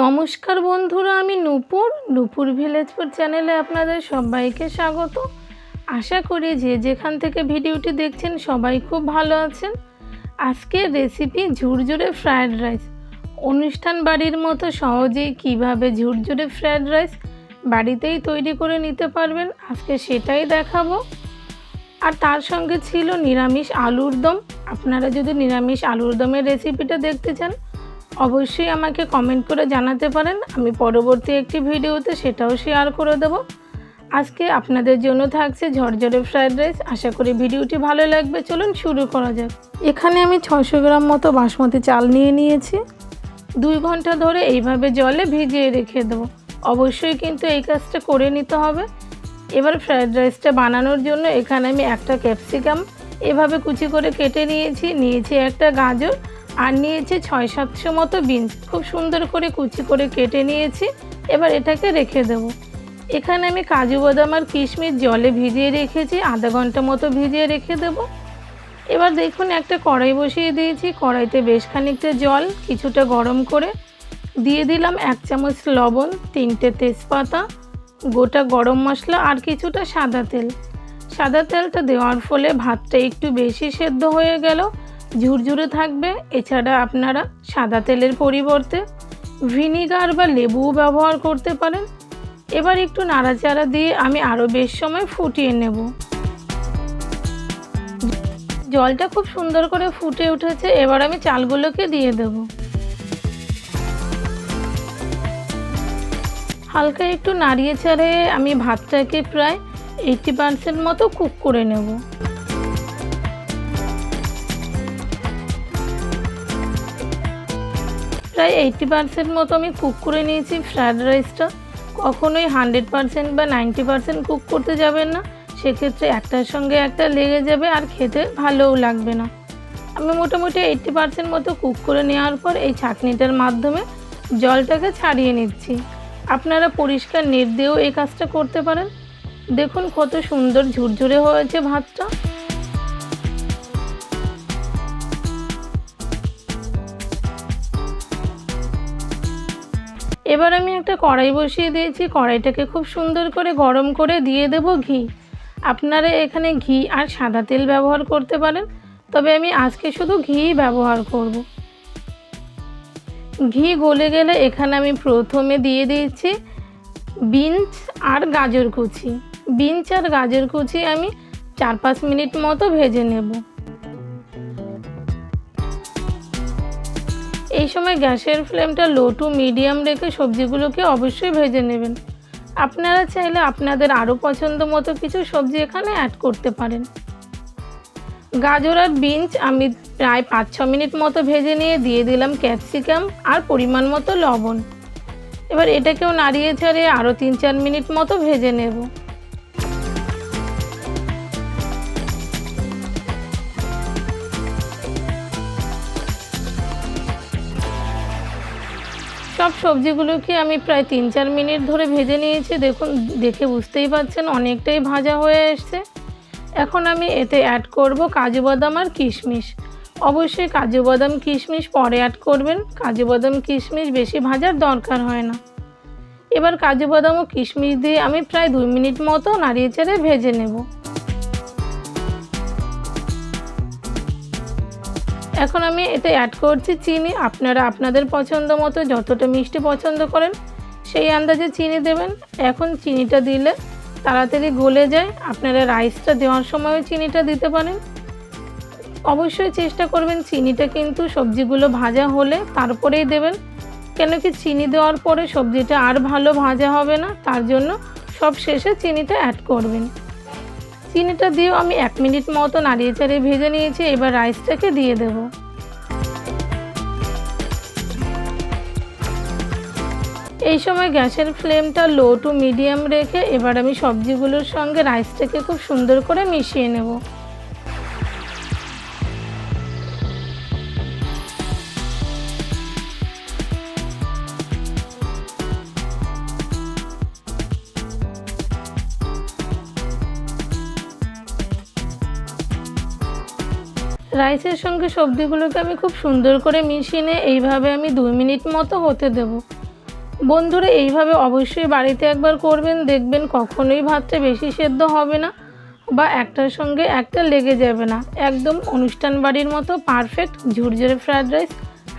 নমস্কার বন্ধুরা, আমি নূপুর নূপুর ভিলেজপুর চ্যানেলে আপনাদের সবাইকে স্বাগত। আশা করি যে যেখান থেকে ভিডিওটি দেখছেন সবাই খুব ভালো আছেন। আজকের রেসিপি ঝুরঝুরে ফ্রায়েড রাইস অনুষ্ঠান বাড়ির মতো সহজেই কীভাবে ঝুরঝুরে ফ্রায়েড রাইস বাড়িতেই তৈরি করে নিতে পারবেন, আজকে সেটাই দেখাবো। আর তার সঙ্গে ছিল নিরামিষ আলুর দম। আপনারা যদি নিরামিষ আলুর দমের রেসিপিটা দেখতে চান অবশ্যই আমাকে কমেন্ট করে জানাতে পারেন। আমি পরবর্তী একটি ভিডিওতে সেটাও শেয়ার করে দেব। আজকে আপনাদের জন্য থাকছে ঝরঝরে ফ্রায়েড রাইস আশা করি ভিডিওটি ভালো লাগবে। চলুন শুরু করা যাক। এখানে আমি ছশো গ্রাম মতো বাসমতি চাল নিয়ে নিয়েছি। দুই ঘণ্টা ধরে এইভাবে জলে ভিজিয়ে রেখে দেবো। অবশ্যই কিন্তু এই কাজটা করে নিতে হবে। এবার ফ্রায়েড রাইসটা বানানোর জন্য এখানে আমি একটা ক্যাপসিকাম এভাবে কুচি করে কেটে নিয়েছি। নিয়েছি একটা গাজর। আর নিয়েছি ছয় সাতশো মতো বিনস। খুব সুন্দর করে কুচি করে কেটে নিয়েছি। এবার এটাকে রেখে দেবো। এখানে আমি কাজু বাদাম আর কিশমিশ জলে ভিজিয়ে রেখেছি, আধা ঘণ্টা মতো ভিজিয়ে রেখে দেব। এবার দেখুন, একটা কড়াই বসিয়ে দিয়েছি। কড়াইতে বেশ খানিকটা জল, কিছুটা গরম করে। দিয়ে দিলাম এক চামচ লবণ, তিনটে তেজপাতা, গোটা গরম মশলা আর কিছুটা সাদা তেল। সাদা তেলটা দেওয়ার ফলে ভাতটা একটু বেশি সেদ্ধ হয়ে গেল। ঝুরঝুরে থাকবে। এছাড়া আপনারা সাদা তেলের পরিবর্তে ভিনিগার বা লেবুও ব্যবহার করতে পারেন। এবার একটু নাড়াচাড়া দিয়ে আমি আরও বেশ সময় ফুটিয়ে নেব। জলটা খুব সুন্দর করে ফুটে উঠেছে। এবার আমি চালগুলোকে দিয়ে দেব। হালকা একটু নাড়িয়ে ছাড়ে আমি ভাতটাকে প্রায় এইটটি পার্সেন্ট মতো কুক করে নেব। প্রায় এইটটি পার্সেন্ট মতো আমি কুক করে নিয়েছি ফ্রায়েড রাইসটা কখনোই হান্ড্রেড পার্সেন্ট বা নাইনটি পার্সেন্ট কুক করতে যাবেন না। সেক্ষেত্রে একটার সঙ্গে একটা লেগে যাবে আর খেতে ভালোও লাগবে না। আমি মোটামুটি এইটটি পার্সেন্ট মতো কুক করে নেওয়ার পর এই ছাঁকনিটার মাধ্যমে জলটাকে ছাড়িয়ে নিচ্ছি। আপনারা পরিষ্কার নেট দিয়েও এই কাজটা করতে পারেন। দেখুন কত সুন্দর ঝুরঝুরে হয়েছে ভাতটা। এবার আমি একটা কড়াই বসিয়ে দিয়েছি। কড়াইটাকে খুব সুন্দর করে গরম করে দিয়ে দেব ঘি। আপনারা এখানে ঘি আর সাদা তেল ব্যবহার করতে পারেন, তবে আমি আজকে শুধু ঘি ব্যবহার করব। ঘি গলে গেলে এখানে আমি প্রথমে দিয়ে দিয়েছি বিনস আর গাজর কুচি। বিনস আর গাজর কুচি আমি চার পাঁচ মিনিট মতো ভেজে নেব। এই সময় গ্যাসের ফ্লেমটা লো টু মিডিয়াম রেখে সবজিগুলোকে অবশ্যই ভেজে নেবেন। আপনারা চাইলে আপনাদের আরও পছন্দ মতো কিছু সবজি এখানে অ্যাড করতে পারেন। গাজর আর বিনস আমি প্রায় পাঁচ ছ মিনিট মতো ভেজে নিয়ে দিয়ে দিলাম ক্যাপসিকাম আর পরিমাণ মতো লবণ। এবার এটাকেও নাড়িয়ে ছাড়িয়ে আরও তিন চার মিনিট মতো ভেজে নেব। সব সবজিগুলোকে আমি প্রায় তিন চার মিনিট ধরে ভেজে নিয়েছি। দেখুন, দেখে বুঝতেই পারছেন অনেকটাই ভাজা হয়ে এসছে। এখন আমি এতে অ্যাড করব কাজু বাদাম আর কিশমিশ। অবশ্যই কাজু বাদাম, কিশমিশ পরে অ্যাড করবেন। কাজু বাদাম, কিশমিশ বেশি ভাজার দরকার হয় না। এবার কাজু বাদাম ও কিশমিশ দিয়ে আমি প্রায় দুই মিনিট মতো নাড়িয়ে চেড়ে ভেজে নেব। এখন আমি এতে অ্যাড করছি চিনি। আপনারা আপনাদের পছন্দ মতো যতটা মিষ্টি পছন্দ করেন, সেই আন্দাজে চিনি দেবেন। এখন চিনিটা দিলে তাড়াতাড়ি গলে যায়। আপনারা রাইসটা দেওয়ার সময়ও চিনিটা দিতে পারেন। অবশ্যই চেষ্টা করবেন চিনিটা কিন্তু সবজিগুলো ভাজা হলে তারপরেই দেবেন। কেন কি চিনি দেওয়ার পরে সবজিটা আর ভালো ভাজা হবে না, তার জন্য সব শেষে চিনিটা অ্যাড করবেন। চিনিটা দিয়েও আমি এক মিনিট মতো নাড়িয়ে চাড়িয়ে ভেজে নিয়েছি, এবার রাইসটাকে দিয়ে দেব। এই সময় গ্যাসের ফ্লেমটা লো টু মিডিয়াম রেখে এবার আমি সবজিগুলোর সঙ্গে রাইসটাকে খুব সুন্দর করে মিশিয়ে নেব। রাইসের সঙ্গে সবজিগুলোকে আমি খুব সুন্দর করে মিশিয়ে নিয়ে এইভাবে আমি দুই মিনিট মতো হতে দেব। বন্ধুরা, এইভাবে অবশ্যই বাড়িতে একবার করবেন, দেখবেন কখনোই ভাতটা বেশি সেদ্ধ হবে না বা একটার সঙ্গে একটা লেগে যাবে না। একদম অনুষ্ঠান বাড়ির মতো পারফেক্ট ঝুরঝুরে ফ্রায়েড রাইস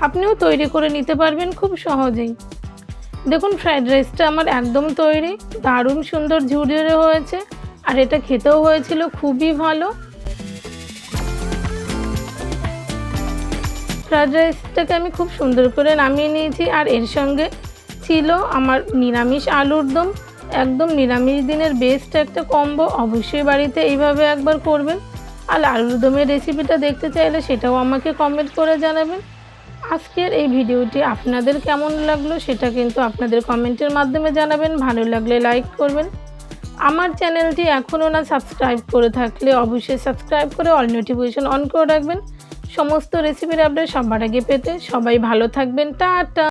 আপনিও তৈরি করে নিতে পারবেন খুব সহজেই। দেখুন ফ্রায়েড রাইসটা আমার একদম তৈরি, দারুণ সুন্দর ঝুরঝুরে হয়েছে আর এটা খেতেও হয়েছিল খুবই ভালো। ফ্রায়েড রাইসটাকে আমি খুব সুন্দর করে নামিয়ে নিয়েছি। আর এর সঙ্গে ছিল আমার নিরামিষ আলুর দম। একদম নিরামিষ দিনের বেস্ট একটা কম্বো অবশ্যই বাড়িতে এইভাবে একবার করবেন। আর আলুর দমের রেসিপিটা দেখতে চাইলে সেটাও আমাকে কমেন্ট করে জানাবেন। আজকের এই ভিডিওটি আপনাদের কেমন লাগল সেটা কিন্তু আপনাদের কমেন্টের মাধ্যমে জানাবেন। ভালো লাগলে লাইক করবেন। আমার চ্যানেলটি এখনও না সাবস্ক্রাইব করে থাকলে অবশ্যই সাবস্ক্রাইব করে অল নোটিফিকেশন অন করে রাখবেন। সমস্ত রেসিপির আপডেট সবার আগে পেতে সবাই ভালো থাকবেন টাটা!